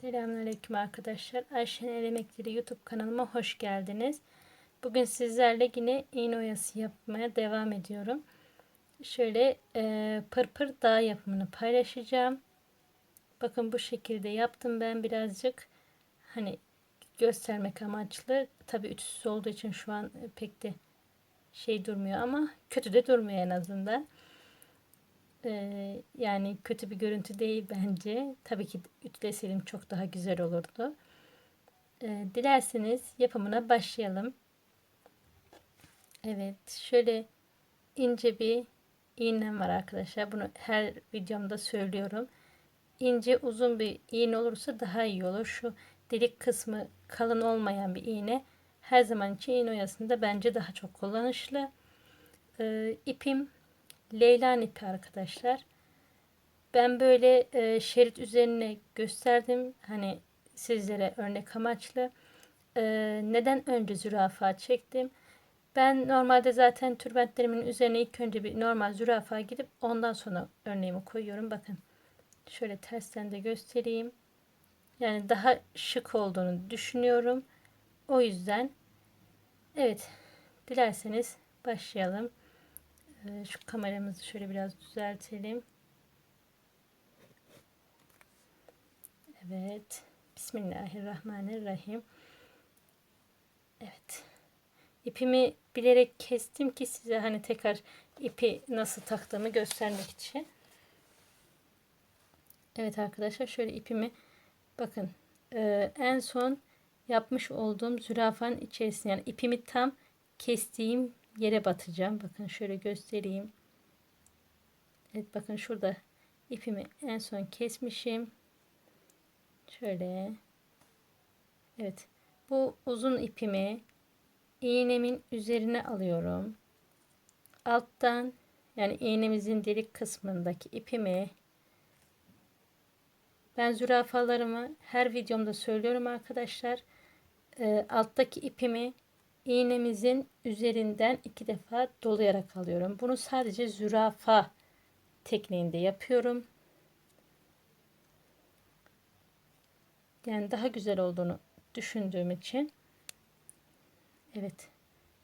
Selamünaleyküm arkadaşlar. Ayşen El Emekleri YouTube kanalıma hoş geldiniz. Bugün sizlerle yine iğne oyası yapmaya devam ediyorum. Şöyle e, pırpır dağ yapımını paylaşacağım. Bakın bu şekilde yaptım ben birazcık. Hani göstermek amaçlı. Tabi ütüsüz olduğu için şu an pek de şey durmuyor ama kötü de durmuyor en azından. Ee, yani kötü bir görüntü değil bence. Tabii ki ütüleseydim çok daha güzel olurdu. Ee, dilerseniz yapımına başlayalım. Evet şöyle ince bir iğnem var arkadaşlar. Bunu her videomda söylüyorum. İnce uzun bir iğne olursa daha iyi olur. Şu delik kısmı kalın olmayan bir iğne her zaman için iğne oyasında bence daha çok kullanışlı. Ee, ipim Leylan ipi arkadaşlar. Ben böyle e, şerit üzerine gösterdim. Hani sizlere örnek amaçlı. E, neden önce zürafa çektim? Ben normalde zaten türbentlerimin üzerine ilk önce bir normal zürafa gidip ondan sonra örneğimi koyuyorum. Bakın şöyle tersten de göstereyim. Yani daha şık olduğunu düşünüyorum. O yüzden evet dilerseniz başlayalım. Ee, şu kameramızı şöyle biraz düzeltelim. Evet. Bismillahirrahmanirrahim. Evet. İpimi bilerek kestim ki size hani tekrar ipi nasıl taktığımı göstermek için. Evet arkadaşlar şöyle ipimi bakın e, en son yapmış olduğum zürafanın içerisine yani ipimi tam kestiğim yere batacağım. Bakın şöyle göstereyim. Evet bakın şurada ipimi en son kesmişim. Şöyle. Evet. Bu uzun ipimi iğnemin üzerine alıyorum. Alttan yani iğnemizin delik kısmındaki ipimi ben zürafalarımı her videomda söylüyorum arkadaşlar. E, alttaki ipimi iğnemizin üzerinden iki defa dolayarak alıyorum. Bunu sadece zürafa tekniğinde yapıyorum. Yani daha güzel olduğunu düşündüğüm için. Evet.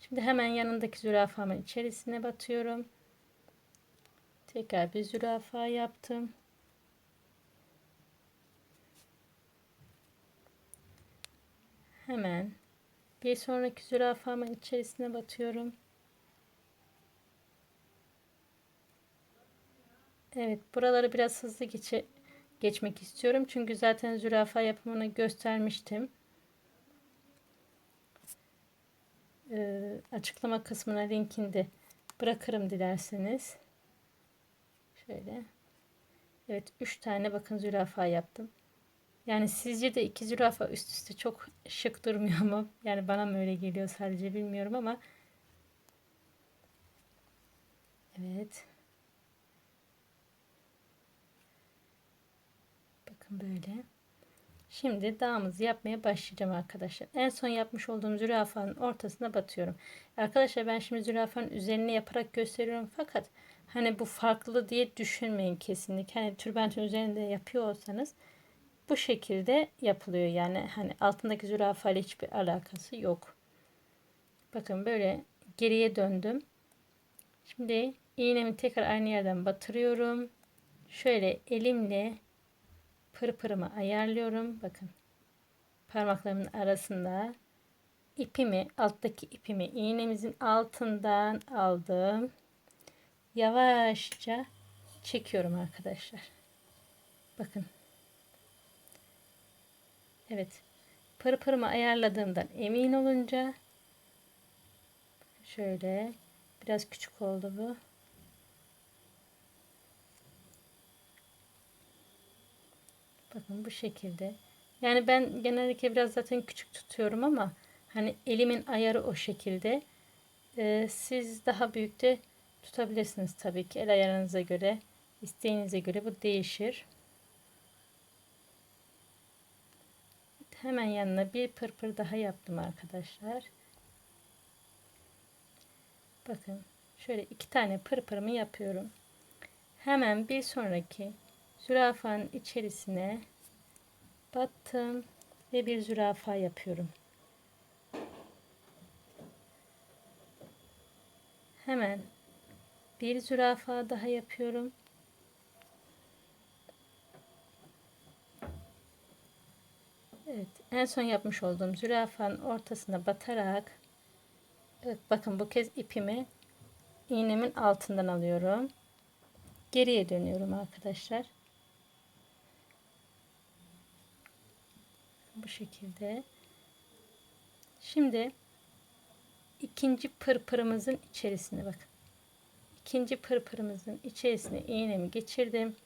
Şimdi hemen yanındaki zürafamın içerisine batıyorum. Tekrar bir zürafa yaptım. Hemen bir sonraki zürafamın içerisine batıyorum. Evet buraları biraz hızlı geçe, geçmek istiyorum. Çünkü zaten zürafa yapımını göstermiştim. Ee, açıklama kısmına linkini bırakırım dilerseniz. Şöyle. Evet 3 tane bakın zürafa yaptım. Yani sizce de iki zürafa üst üste çok şık durmuyor mu? Yani bana mı öyle geliyor sadece bilmiyorum ama. Evet. Bakın böyle. Şimdi dağımızı yapmaya başlayacağım arkadaşlar. En son yapmış olduğum zürafanın ortasına batıyorum. Arkadaşlar ben şimdi zürafanın üzerine yaparak gösteriyorum fakat hani bu farklı diye düşünmeyin kesinlikle. Hani türbentin üzerinde yapıyor olsanız bu şekilde yapılıyor. Yani hani altındaki zürafa ile hiçbir alakası yok. Bakın böyle geriye döndüm. Şimdi iğnemi tekrar aynı yerden batırıyorum. Şöyle elimle pırpırımı ayarlıyorum. Bakın parmaklarımın arasında ipimi alttaki ipimi iğnemizin altından aldım. Yavaşça çekiyorum arkadaşlar. Bakın Evet. Pırpırımı ayarladığımdan emin olunca şöyle biraz küçük oldu bu. Bakın bu şekilde. Yani ben genellikle biraz zaten küçük tutuyorum ama hani elimin ayarı o şekilde. Ee, siz daha büyük de tutabilirsiniz tabii ki el ayarınıza göre, isteğinize göre bu değişir. Hemen yanına bir pırpır daha yaptım arkadaşlar. Bakın şöyle iki tane pırpırımı yapıyorum. Hemen bir sonraki zürafanın içerisine battım ve bir zürafa yapıyorum. Hemen bir zürafa daha yapıyorum. Evet, en son yapmış olduğum zürafanın ortasına batarak evet, bakın bu kez ipimi iğnemin altından alıyorum. Geriye dönüyorum arkadaşlar. Bu şekilde. Şimdi ikinci pırpırımızın içerisine bakın. İkinci pırpırımızın içerisine iğnemi geçirdim.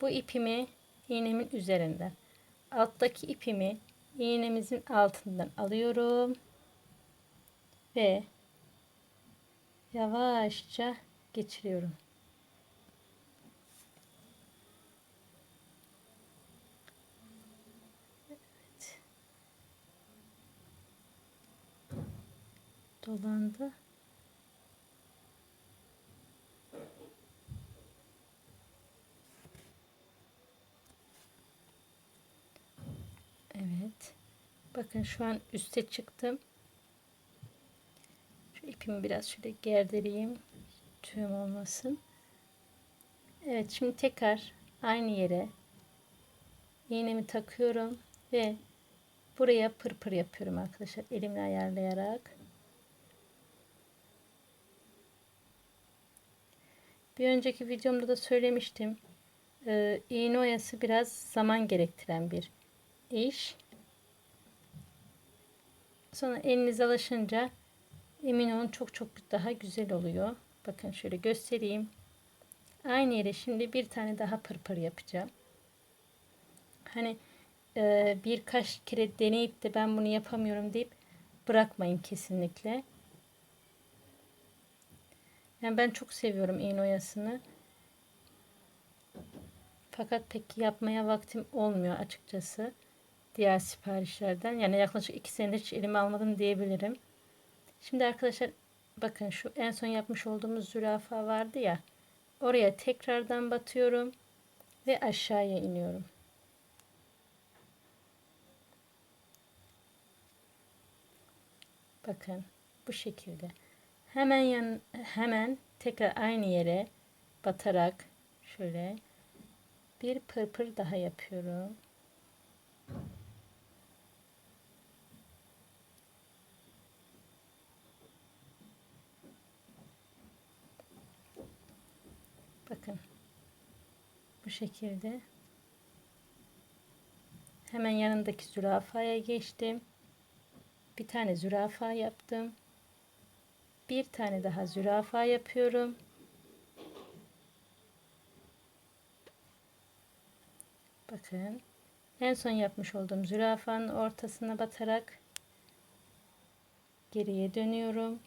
Bu ipimi iğnemin üzerinden alttaki ipimi iğnemizin altından alıyorum ve yavaşça geçiriyorum. Evet. Dolandı. Evet. Bakın şu an üste çıktım. Şu ipimi biraz şöyle gerdireyim. Tüyüm olmasın. Evet şimdi tekrar aynı yere iğnemi takıyorum ve buraya pırpır yapıyorum arkadaşlar elimle ayarlayarak. Bir önceki videomda da söylemiştim. Ee, iğne oyası biraz zaman gerektiren bir iş. Sonra eliniz alışınca emin olun çok çok daha güzel oluyor. Bakın şöyle göstereyim. Aynı yere şimdi bir tane daha pırpır yapacağım. Hani e, birkaç kere deneyip de ben bunu yapamıyorum deyip bırakmayın kesinlikle. Yani ben çok seviyorum iğne oyasını. Fakat pek yapmaya vaktim olmuyor açıkçası diğer siparişlerden. Yani yaklaşık iki senedir hiç elime almadım diyebilirim. Şimdi arkadaşlar bakın şu en son yapmış olduğumuz zürafa vardı ya. Oraya tekrardan batıyorum ve aşağıya iniyorum. Bakın bu şekilde. Hemen yan hemen tekrar aynı yere batarak şöyle bir pırpır daha yapıyorum. Bakın. Bu şekilde. Hemen yanındaki zürafaya geçtim. Bir tane zürafa yaptım. Bir tane daha zürafa yapıyorum. Bakın. En son yapmış olduğum zürafanın ortasına batarak geriye dönüyorum.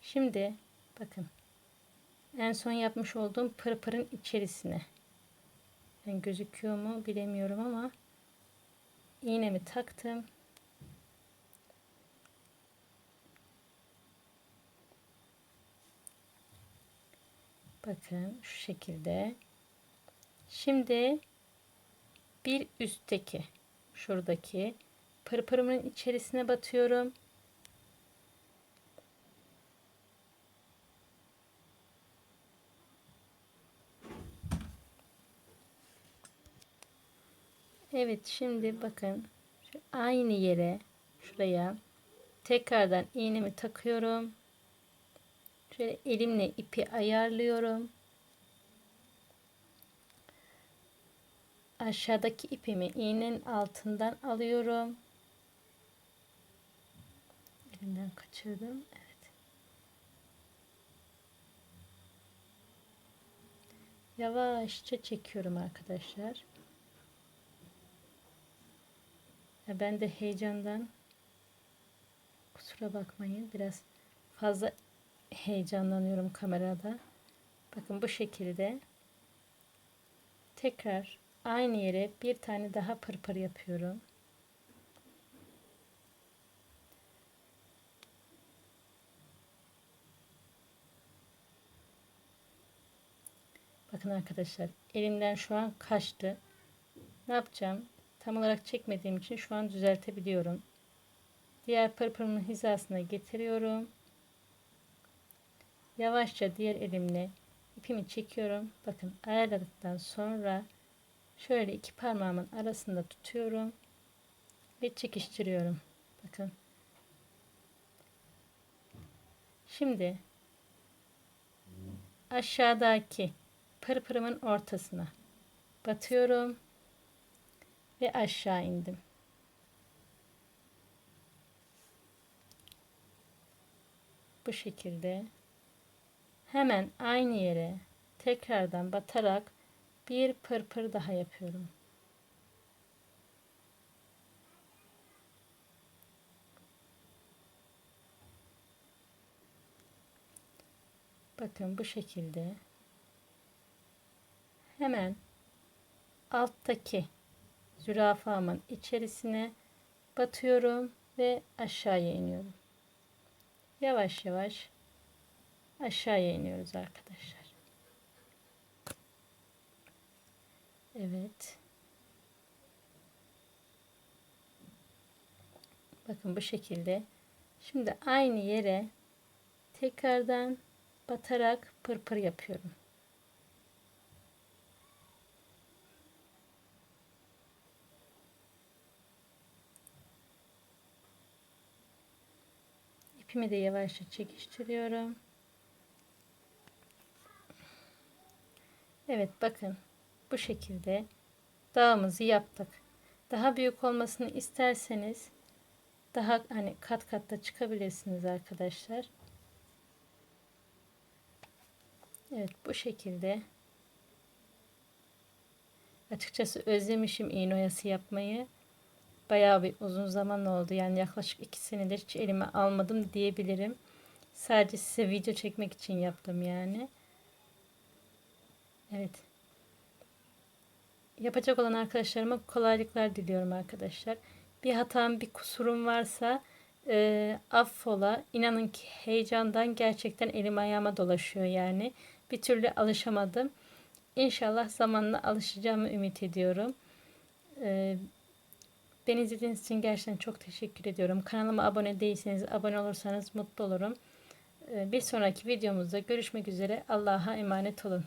Şimdi bakın en son yapmış olduğum pırpırın içerisine ben gözüküyor mu bilemiyorum ama iğnemi taktım. Bakın şu şekilde. Şimdi bir üstteki şuradaki pırpırımın içerisine batıyorum. Evet şimdi bakın aynı yere şuraya tekrardan iğnemi takıyorum. Şöyle elimle ipi ayarlıyorum. Aşağıdaki ipimi iğnenin altından alıyorum. Elimden kaçırdım. Evet. Yavaşça çekiyorum arkadaşlar. Ben de heyecandan kusura bakmayın biraz fazla heyecanlanıyorum kamerada. Bakın bu şekilde tekrar aynı yere bir tane daha pırpır yapıyorum. Bakın arkadaşlar elimden şu an kaçtı. Ne yapacağım? Tam olarak çekmediğim için şu an düzeltebiliyorum. Diğer pırpırımın hizasına getiriyorum. Yavaşça diğer elimle ipimi çekiyorum. Bakın ayarladıktan sonra şöyle iki parmağımın arasında tutuyorum ve çekiştiriyorum. Bakın. Şimdi aşağıdaki pırpırımın ortasına batıyorum ve aşağı indim. Bu şekilde hemen aynı yere tekrardan batarak bir pırpır daha yapıyorum. Bakın bu şekilde hemen alttaki zürafamın içerisine batıyorum ve aşağıya iniyorum. Yavaş yavaş aşağıya iniyoruz arkadaşlar. Evet. Bakın bu şekilde. Şimdi aynı yere tekrardan batarak pırpır yapıyorum. İpimi de yavaşça çekiştiriyorum. Evet bakın bu şekilde dağımızı yaptık. Daha büyük olmasını isterseniz daha hani kat kat da çıkabilirsiniz arkadaşlar. Evet bu şekilde. Açıkçası özlemişim iğne oyası yapmayı. Bayağı bir uzun zaman oldu. Yani yaklaşık iki senedir hiç elime almadım diyebilirim. Sadece size video çekmek için yaptım yani. Evet. Yapacak olan arkadaşlarıma kolaylıklar diliyorum arkadaşlar. Bir hatam, bir kusurum varsa e, affola. İnanın ki heyecandan gerçekten elim ayağıma dolaşıyor yani. Bir türlü alışamadım. İnşallah zamanla alışacağımı ümit ediyorum. E, beni izlediğiniz için gerçekten çok teşekkür ediyorum. Kanalıma abone değilseniz abone olursanız mutlu olurum. E, bir sonraki videomuzda görüşmek üzere. Allah'a emanet olun.